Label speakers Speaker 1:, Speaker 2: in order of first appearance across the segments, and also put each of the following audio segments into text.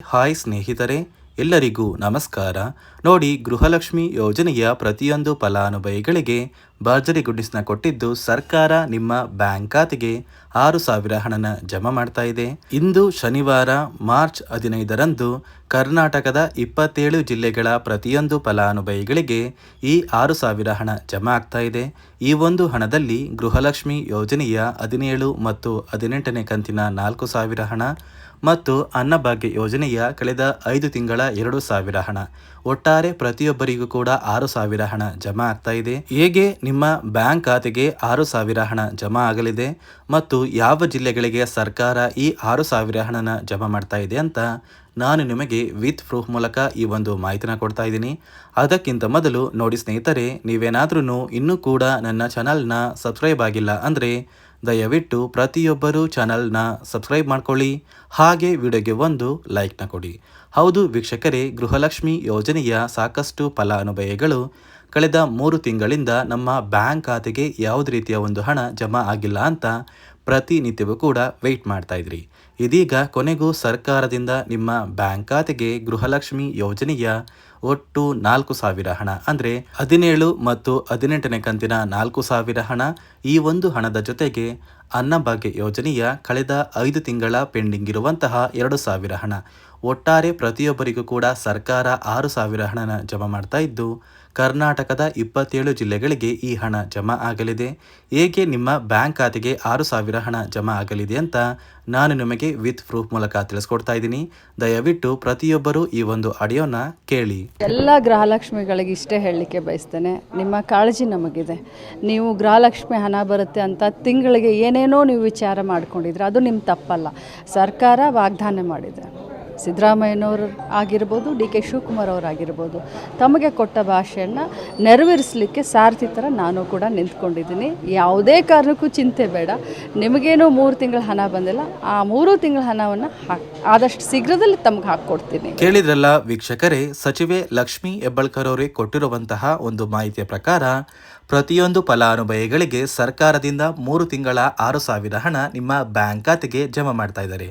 Speaker 1: Hi ಸ್ನೇಹಿತರೆ, ಎಲ್ಲರಿಗೂ ನಮಸ್ಕಾರ. ನೋಡಿ, ಗೃಹಲಕ್ಷ್ಮಿ ಯೋಜನೆಯ ಪ್ರತಿಯೊಂದು ಫಲಾನುಭವಿಗಳಿಗೆ ಭರ್ಜರಿ ಗುಡ್ಡಿಸ್ನ ಕೊಟ್ಟಿದ್ದು ಸರ್ಕಾರ ನಿಮ್ಮ ಬ್ಯಾಂಕ್ ಖಾತೆಗೆ ಆರು ಸಾವಿರ ಹಣನ ಜಮಾ ಮಾಡ್ತಾ ಇದೆ. ಇಂದು ಶನಿವಾರ, ಮಾರ್ಚ್ ಹದಿನೈದರಂದು ಕರ್ನಾಟಕದ ಇಪ್ಪತ್ತೇಳು ಜಿಲ್ಲೆಗಳ ಪ್ರತಿಯೊಂದು ಫಲಾನುಭವಿಗಳಿಗೆ ಈ ಆರು ಸಾವಿರ ಹಣ ಜಮಾ ಆಗ್ತಾ ಇದೆ. ಈ ಒಂದು ಹಣದಲ್ಲಿ ಗೃಹಲಕ್ಷ್ಮಿ ಯೋಜನೆಯ ಹದಿನೇಳು ಮತ್ತು ಹದಿನೆಂಟನೇ ಕಂತಿನ ನಾಲ್ಕು ಸಾವಿರ ಹಣ ಮತ್ತು ಅನ್ನಭಾಗ್ಯ ಯೋಜನೆಯ ಕಳೆದ ಐದು ತಿಂಗಳ ಎರಡು ಸಾವಿರ ಹಣ. ಒಟ್ಟಾರೆ ಪ್ರತಿಯೊಬ್ಬರಿಗೂ ಕೂಡ ಆರು ಸಾವಿರ ಹಣ ಜಮಾ ಆಗ್ತಾ ಇದೆ. ಹೇಗೆ ನಿಮ್ಮ ಬ್ಯಾಂಕ್ ಖಾತೆಗೆ ಆರು ಸಾವಿರ ಹಣ ಜಮಾ ಆಗಲಿದೆ ಮತ್ತು ಯಾವ ಜಿಲ್ಲೆಗಳಿಗೆ ಸರ್ಕಾರ ಈ ಆರು ಸಾವಿರ ಹಣನ ಜಮಾ ಮಾಡ್ತಾ ಇದೆ ಅಂತ ನಾನು ನಿಮಗೆ ವಿತ್ ಪ್ರೂಫ್ ಮೂಲಕ ಈ ಒಂದು ಮಾಹಿತಿನ ಕೊಡ್ತಾ ಇದ್ದೀನಿ. ಅದಕ್ಕಿಂತ ಮೊದಲು ನೋಡಿ ಸ್ನೇಹಿತರೆ ನೀವೇನಾದ್ರೂ ಇನ್ನೂ ಕೂಡ ನನ್ನ ಚಾನಲ್ನ ಸಬ್ಸ್ಕ್ರೈಬ್ ಆಗಿಲ್ಲ ಅಂದರೆ ದಯವಿಟ್ಟು ಪ್ರತಿಯೊಬ್ಬರೂ ಚಾನಲ್ನ ಸಬ್ಸ್ಕ್ರೈಬ್ ಮಾಡ್ಕೊಳ್ಳಿ. ಹಾಗೆ ವಿಡಿಯೋಗೆ ಒಂದು ಲೈಕ್ನ ಕೊಡಿ. ಹೌದು ವೀಕ್ಷಕರೇ, ಗೃಹಲಕ್ಷ್ಮಿ ಯೋಜನೆಯ ಸಾಕಷ್ಟು ಫಲಾನುಭವಿಗಳು ಕಳೆದ ಮೂರು ತಿಂಗಳಿಂದ ನಮ್ಮ ಬ್ಯಾಂಕ್ ಖಾತೆಗೆ ಯಾವುದೇ ರೀತಿಯ ಒಂದು ಹಣ ಜಮಾ ಆಗಿಲ್ಲ ಅಂತ ಪ್ರತಿನಿತ್ಯವೂ ಕೂಡ ವೆಯ್ಟ್ ಮಾಡ್ತಾ ಇದ್ರಿ. ಇದೀಗ ಕೊನೆಗೂ ಸರ್ಕಾರದಿಂದ ನಿಮ್ಮ ಬ್ಯಾಂಕ್ ಖಾತೆಗೆ ಗೃಹಲಕ್ಷ್ಮಿ ಯೋಜನೆಯ ಒಟ್ಟು ನಾಲ್ಕು ಸಾವಿರ ಹಣ, ಅಂದರೆ ಹದಿನೇಳು ಮತ್ತು ಹದಿನೆಂಟನೇ ಕಂತಿನ ನಾಲ್ಕು ಸಾವಿರ ಹಣ ಈ ಒಂದು ಹಣದ ಜೊತೆಗೆ ಅನ್ನಭಾಗ್ಯ ಯೋಜನೆಯ ಕಳೆದ ಐದು ತಿಂಗಳ ಪೆಂಡಿಂಗ್ ಇರುವಂತಹ ಎರಡು ಸಾವಿರ ಹಣ. ಒಟ್ಟಾರೆ ಪ್ರತಿಯೊಬ್ಬರಿಗೂ ಕೂಡ ಸರ್ಕಾರ ಆರು ಸಾವಿರ ಹಣನ ಜಮಾ ಮಾಡ್ತಾ ಇದ್ದು, ಕರ್ನಾಟಕದ ಇಪ್ಪತ್ತೇಳು ಜಿಲ್ಲೆಗಳಿಗೆ ಈ ಹಣ ಜಮಾ ಆಗಲಿದೆ. ಏಕೆ ನಿಮ್ಮ ಬ್ಯಾಂಕ್ ಖಾತೆಗೆ ಆರು ಸಾವಿರ ಹಣ ಜಮಾ ಆಗಲಿದೆ ಅಂತ ನಾನು ನಿಮಗೆ ವಿತ್ ಪ್ರೂಫ್ ಮೂಲಕ ತಿಳಿಸ್ಕೊಡ್ತಾ ಇದ್ದೀನಿ. ದಯವಿಟ್ಟು ಪ್ರತಿಯೊಬ್ಬರು ಈ ಒಂದು ಆಡಿಯೋನ ಕೇಳಿ.
Speaker 2: ಎಲ್ಲ ಗೃಹಲಕ್ಷ್ಮಿಗಳಿಗೆ ಇಷ್ಟೇ ಹೇಳಲಿಕ್ಕೆ ಬಯಸ್ತೇನೆ. ನಿಮ್ಮ ಕಾಳಜಿ ನಮಗಿದೆ. ನೀವು ಗೃಹಲಕ್ಷ್ಮಿ ಹಣ ಬರುತ್ತೆ ಅಂತ ತಿಂಗಳಿಗೆ ಏನೇನೋ ನೀವು ವಿಚಾರ ಮಾಡಿಕೊಂಡಿದ್ರೆ ಅದು ನಿಮ್ಮ ತಪ್ಪಲ್ಲ. ಸರ್ಕಾರ ವಾಗ್ದಾನ ಮಾಡಿದೆ. ಸಿದ್ದರಾಮಯ್ಯನವರು ಆಗಿರ್ಬೋದು, ಡಿ ಕೆ ಶಿವಕುಮಾರ್ ಅವರಾಗಿರ್ಬೋದು ತಮಗೆ ಕೊಟ್ಟ ಭಾಷೆಯನ್ನು ನೆರವೇರಿಸಲಿಕ್ಕೆ ಸಾರಥಿ ಥರ ನಾನು ಕೂಡ ನಿಂತ್ಕೊಂಡಿದ್ದೀನಿ. ಯಾವುದೇ ಕಾರಣಕ್ಕೂ ಚಿಂತೆ ಬೇಡ. ನಿಮಗೇನು ಮೂರು ತಿಂಗಳ ಹಣ ಬಂದಿಲ್ಲ. ಆ ಮೂರು ತಿಂಗಳ ಹಣವನ್ನು ಆದಷ್ಟು ಶೀಘ್ರದಲ್ಲಿ ತಮಗೆ ಹಾಕ್ಕೊಡ್ತೀನಿ.
Speaker 1: ಕೇಳಿದ್ರಲ್ಲ ವೀಕ್ಷಕರೇ, ಸಚಿವೆ ಲಕ್ಷ್ಮಿ ಹೆಬ್ಬಳ್ಕರ್ ಅವರೇ ಕೊಟ್ಟಿರುವಂತಹ ಒಂದು ಮಾಹಿತಿಯ ಪ್ರಕಾರ, ಪ್ರತಿಯೊಂದು ಫಲಾನುಭವಿಗಳಿಗೆ ಸರ್ಕಾರದಿಂದ ಮೂರು ತಿಂಗಳ ಆರು ಸಾವಿರ ಹಣ ನಿಮ್ಮ ಬ್ಯಾಂಕ್ ಖಾತೆಗೆ ಜಮಾ ಮಾಡ್ತಾ ಇದ್ದಾರೆ.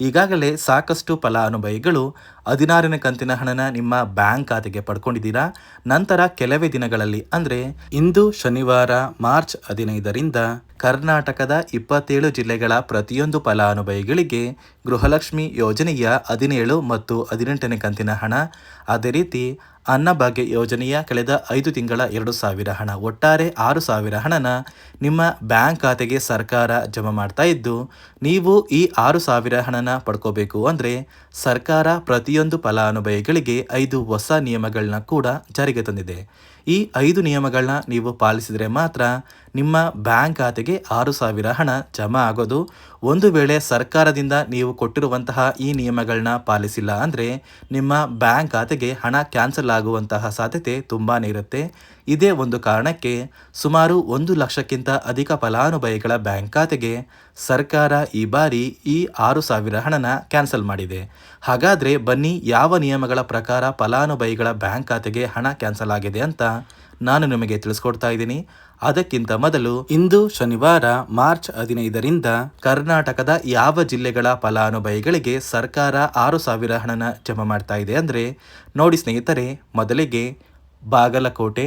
Speaker 1: ಈಗಾಗಲೇ ಸಾಕಷ್ಟು ಫಲಾನುಭವಿಗಳು ಹದಿನಾರನೇ ಕಂತಿನ ಹಣನ ನಿಮ್ಮ ಬ್ಯಾಂಕ್ ಖಾತೆಗೆ ಪಡ್ಕೊಂಡಿದ್ದೀರಾ? ನಂತರ ಕೆಲವೇ ದಿನಗಳಲ್ಲಿ, ಅಂದರೆ ಇಂದು ಶನಿವಾರ, ಮಾರ್ಚ್ ಹದಿನೈದರಿಂದ ಕರ್ನಾಟಕದ ಇಪ್ಪತ್ತೇಳು ಜಿಲ್ಲೆಗಳ ಪ್ರತಿಯೊಂದು ಫಲಾನುಭವಿಗಳಿಗೆ ಗೃಹಲಕ್ಷ್ಮಿ ಯೋಜನೆಯ ಹದಿನೇಳು ಮತ್ತು ಹದಿನೆಂಟನೇ ಕಂತಿನ ಹಣ. ಅದೇ ರೀತಿ ಅನ್ನಭಾಗ್ಯ ಯೋಜನೆಯ ಕಳೆದ ಐದು ತಿಂಗಳ ಎರಡು ಸಾವಿರ ಹಣ. ಒಟ್ಟಾರೆ ಆರು ಸಾವಿರ ಹಣನ ನಿಮ್ಮ ಬ್ಯಾಂಕ್ ಖಾತೆಗೆ ಸರ್ಕಾರ ಜಮಾ ಮಾಡ್ತಾ ಇದ್ದು, ನೀವು ಈ ಆರು ಸಾವಿರ ಹಣನ ಪಡ್ಕೋಬೇಕು ಅಂದರೆ ಸರ್ಕಾರ ಪ್ರತಿಯೊಂದು ಫಲಾನುಭವಿಗಳಿಗೆ ಐದು ಹೊಸ ನಿಯಮಗಳನ್ನ ಕೂಡ ಜಾರಿಗೆ ತಂದಿದೆ. ಈ ಐದು ನಿಯಮಗಳನ್ನ ನೀವು ಪಾಲಿಸಿದರೆ ಮಾತ್ರ ನಿಮ್ಮ ಬ್ಯಾಂಕ್ ಖಾತೆಗೆ ಆರು ಸಾವಿರ ಹಣ ಜಮಾ ಆಗೋದು. ಒಂದು ವೇಳೆ ಸರ್ಕಾರದಿಂದ ನೀವು ಕೊಟ್ಟಿರುವಂತಹ ಈ ನಿಯಮಗಳನ್ನ ಪಾಲಿಸಿಲ್ಲ ಅಂದರೆ ನಿಮ್ಮ ಬ್ಯಾಂಕ್ ಖಾತೆಗೆ ಹಣ ಕ್ಯಾನ್ಸಲ್ ಆಗುವಂತಹ ಸಾಧ್ಯತೆ ತುಂಬಾ ಇರುತ್ತೆ. ಇದೇ ಒಂದು ಕಾರಣಕ್ಕೆ ಸುಮಾರು ಒಂದು ಲಕ್ಷಕ್ಕಿಂತ ಅಧಿಕ ಫಲಾನುಭವಿಗಳ ಬ್ಯಾಂಕ್ ಖಾತೆಗೆ ಸರ್ಕಾರ ಈ ಬಾರಿ ಈ ಆರು ಸಾವಿರ ಹಣನ ಕ್ಯಾನ್ಸಲ್ ಮಾಡಿದೆ. ಹಾಗಾದರೆ ಬನ್ನಿ ಯಾವ ನಿಯಮಗಳ ಪ್ರಕಾರ ಫಲಾನುಭವಿಗಳ ಬ್ಯಾಂಕ್ ಖಾತೆಗೆ ಹಣ ಕ್ಯಾನ್ಸಲ್ ಆಗಿದೆ ಅಂತ ನಾನು ನಿಮಗೆ ತಿಳಿಸ್ಕೊಡ್ತಾ ಇದ್ದೀನಿ. ಅದಕ್ಕಿಂತ ಮೊದಲು ಇಂದು ಶನಿವಾರ ಮಾರ್ಚ್ ಹದಿನೈದರಿಂದ ಕರ್ನಾಟಕದ ಯಾವ ಜಿಲ್ಲೆಗಳ ಫಲಾನುಭವಿಗಳಿಗೆ ಸರ್ಕಾರ ಆರು ಸಾವಿರ ಹಣನ ಜಮಾ ಮಾಡ್ತಾ ಇದೆ ಅಂದರೆ ನೋಡಿ ಸ್ನೇಹಿತರೆ, ಮೊದಲಿಗೆ ಬಾಗಲಕೋಟೆ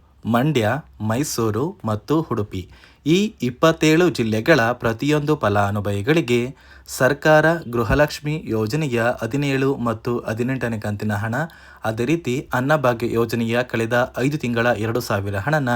Speaker 1: ಮಂಡ್ಯ ಮೈಸೂರು ಮತ್ತು ಉಡುಪಿ. ಈ ಇಪ್ಪತ್ತೇಳು ಜಿಲ್ಲೆಗಳ ಪ್ರತಿಯೊಂದು ಫಲಾನುಭವಿಗಳಿಗೆ ಸರ್ಕಾರ ಗೃಹಲಕ್ಷ್ಮಿ ಯೋಜನೆಯ ಹದಿನೇಳು ಮತ್ತು ಹದಿನೆಂಟನೇ ಕಂತಿನ ಹಣ, ಅದೇ ರೀತಿ ಅನ್ನಭಾಗ್ಯ ಯೋಜನೆಯ ಕಳೆದ ಐದು ತಿಂಗಳ ಎರಡು ಸಾವಿರ ಹಣನ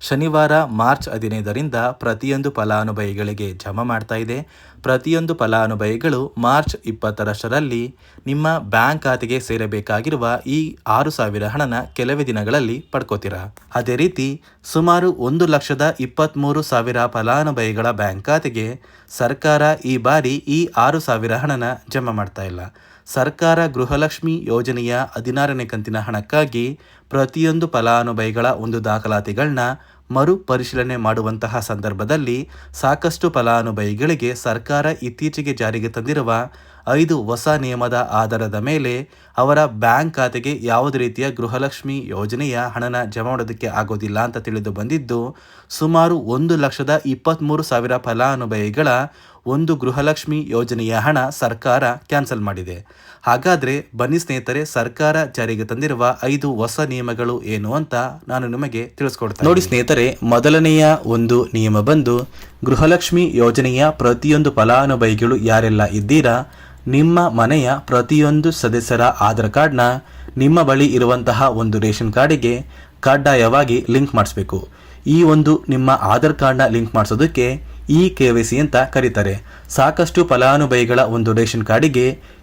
Speaker 1: ಶನಿವಾರ ಮಾರ್ಚ್ ಹದಿನೈದರಿಂದ ಪ್ರತಿಯೊಂದು ಫಲಾನುಭವಿಗಳಿಗೆ ಜಮಾ ಮಾಡ್ತಾ ಇದೆ. ಪ್ರತಿಯೊಂದು ಫಲಾನುಭವಿಗಳು ಮಾರ್ಚ್ ಇಪ್ಪತ್ತರಷ್ಟರಲ್ಲಿ ನಿಮ್ಮ ಬ್ಯಾಂಕ್ ಖಾತೆಗೆ ಸೇರಬೇಕಾಗಿರುವ ಈ ಆರು ಸಾವಿರ ಹಣನ ಕೆಲವೇ ದಿನಗಳಲ್ಲಿ ಪಡ್ಕೋತೀರಾ? ಅದೇ ರೀತಿ ಸುಮಾರು ಒಂದು ಲಕ್ಷದ ಇಪ್ಪತ್ತ್ಮೂರು ಸಾವಿರ ಫಲಾನುಭವಿಗಳ ಬ್ಯಾಂಕ್ ಖಾತೆಗೆ ಸರ್ಕಾರ ಈ ಬಾರಿ ಈ ಆರು ಸಾವಿರ ಹಣನ ಜಮಾ ಮಾಡ್ತಾ ಇಲ್ಲ. ಸರ್ಕಾರ ಗೃಹಲಕ್ಷ್ಮಿ ಯೋಜನೆಯ ಹದಿನಾರನೇ ಕಂತಿನ ಹಣಕ್ಕಾಗಿ ಪ್ರತಿಯೊಂದು ಫಲಾನುಭವಿಗಳ ಒಂದು ದಾಖಲಾತಿಗಳನ್ನ ಮರು ಪರಿಶೀಲನೆ ಮಾಡುವಂತಹ ಸಂದರ್ಭದಲ್ಲಿ ಸಾಕಷ್ಟು ಫಲಾನುಭವಿಗಳಿಗೆ ಸರ್ಕಾರ ಇತ್ತೀಚೆಗೆ ಜಾರಿಗೆ ತಂದಿರುವ ಐದು ಹೊಸ ನಿಯಮದ ಆಧಾರದ ಮೇಲೆ ಅವರ ಬ್ಯಾಂಕ್ ಖಾತೆಗೆ ಯಾವುದೇ ರೀತಿಯ ಗೃಹಲಕ್ಷ್ಮಿ ಯೋಜನೆಯ ಹಣನ ಜಮಾ ಮಾಡೋದಕ್ಕೆ ಆಗೋದಿಲ್ಲ ಅಂತ ತಿಳಿದು ಬಂದಿದ್ದು, ಸುಮಾರು ಒಂದು ಲಕ್ಷದ ಇಪ್ಪತ್ತ್ಮೂರು ಸಾವಿರ ಫಲಾನುಭವಿಗಳ ಒಂದು ಗೃಹಲಕ್ಷ್ಮಿ ಯೋಜನೆಯ ಹಣ ಸರ್ಕಾರ ಕ್ಯಾನ್ಸಲ್ ಮಾಡಿದೆ. ಹಾಗಾದರೆ ಬನ್ನಿ ಸ್ನೇಹಿತರೆ, ಸರ್ಕಾರ ಜಾರಿಗೆ ತಂದಿರುವ ಐದು ಹೊಸ ನಿಯಮಗಳು ಏನು ಅಂತ ನಾನು ನಿಮಗೆ ತಿಳಿಸ್ಕೊಡ್ತೇನೆ. ನೋಡಿ ಸ್ನೇಹಿತರೆ, ಮೊದಲನೆಯ ಒಂದು ನಿಯಮ ಬಂದು, ಗೃಹಲಕ್ಷ್ಮಿ ಯೋಜನೆಯ ಪ್ರತಿಯೊಂದು ಫಲಾನುಭವಿಗಳು ಯಾರೆಲ್ಲ ಇದ್ದೀರಾ, ನಿಮ್ಮ ಮನೆಯ ಪ್ರತಿಯೊಂದು ಸದಸ್ಯರ ಆಧಾರ್ ಕಾರ್ಡ್ನ ನಿಮ್ಮ ಬಳಿ ಇರುವಂತಹ ಒಂದು ರೇಷನ್ ಕಾರ್ಡಿಗೆ ಕಡ್ಡಾಯವಾಗಿ ಲಿಂಕ್ ಮಾಡಿಸ್ಬೇಕು. ಈ ಒಂದು ನಿಮ್ಮ ಆಧಾರ್ ಕಾರ್ಡ್ನ ಲಿಂಕ್ ಮಾಡಿಸೋದಕ್ಕೆ ಇ ಕೆ ವೈ ಸಿ ಅಂತ ಕರೀತಾರೆ. ಸಾಕಷ್ಟು ಫಲಾನುಭವಿಗಳ ಒಂದು ರೇಷನ್ ಕಾರ್ಡಿಗೆ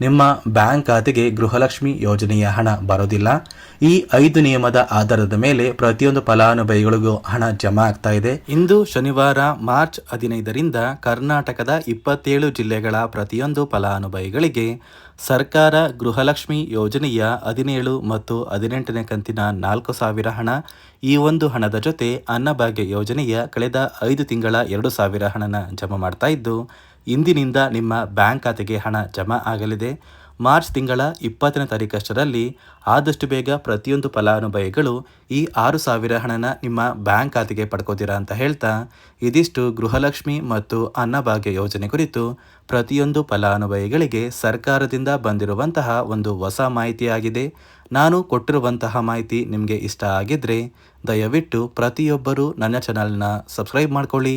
Speaker 1: ನಿಮ್ಮ ಬ್ಯಾಂಕ್ ಖಾತೆಗೆ ಗೃಹಲಕ್ಷ್ಮಿ ಯೋಜನೆಯ ಹಣ ಬರೋದಿಲ್ಲ. ಈ ಐದು ನಿಯಮದ ಆಧಾರದ ಮೇಲೆ ಪ್ರತಿಯೊಂದು ಫಲಾನುಭವಿಗಳಿಗೂ ಹಣ ಜಮಾ ಆಗ್ತಾ ಇದೆ. ಇಂದು ಶನಿವಾರ, ಮಾರ್ಚ್ ಹದಿನೈದರಿಂದ ಕರ್ನಾಟಕದ ಇಪ್ಪತ್ತೇಳು ಜಿಲ್ಲೆಗಳ ಪ್ರತಿಯೊಂದು ಫಲಾನುಭವಿಗಳಿಗೆ ಸರ್ಕಾರ ಗೃಹಲಕ್ಷ್ಮಿ ಯೋಜನೆಯ ಹದಿನೇಳು ಮತ್ತು ಹದಿನೆಂಟನೇ ಕಂತಿನ ನಾಲ್ಕು ಸಾವಿರ ಹಣ, ಈ ಒಂದು ಹಣದ ಜೊತೆ ಅನ್ನಭಾಗ್ಯ ಯೋಜನೆಯ ಕಳೆದ ಐದು ತಿಂಗಳ ಎರಡು ಸಾವಿರ ಹಣನ ಜಮಾ ಮಾಡ್ತಾ ಇದ್ದು ಇಂದಿನಿಂದ ನಿಮ್ಮ ಬ್ಯಾಂಕ್ ಖಾತೆಗೆ ಹಣ ಜಮಾ ಆಗಲಿದೆ. ಮಾರ್ಚ್ ತಿಂಗಳ ಇಪ್ಪತ್ತನೇ ತಾರೀಕಷ್ಟರಲ್ಲಿ ಆದಷ್ಟು ಬೇಗ ಪ್ರತಿಯೊಂದು ಫಲಾನುಭವಿಗಳು ಈ ಆರು ಸಾವಿರ ಹಣನ ನಿಮ್ಮ ಬ್ಯಾಂಕ್ ಖಾತೆಗೆ ಪಡ್ಕೋತೀರಾ ಅಂತ ಹೇಳ್ತಾ, ಇದಿಷ್ಟು ಗೃಹಲಕ್ಷ್ಮಿ ಮತ್ತು ಅನ್ನಭಾಗ್ಯ ಯೋಜನೆ ಕುರಿತು ಪ್ರತಿಯೊಂದು ಫಲಾನುಭವಿಗಳಿಗೆ ಸರ್ಕಾರದಿಂದ ಬಂದಿರುವಂತಹ ಒಂದು ಹೊಸ ಮಾಹಿತಿಯಾಗಿದೆ. ನಾನು ಕೊಟ್ಟಿರುವಂತಹ ಮಾಹಿತಿ ನಿಮಗೆ ಇಷ್ಟ ಆಗಿದ್ದರೆ ದಯವಿಟ್ಟು ಪ್ರತಿಯೊಬ್ಬರೂ ನನ್ನ ಚಾನಲ್ನ ಸಬ್ಸ್ಕ್ರೈಬ್ ಮಾಡ್ಕೊಳ್ಳಿ.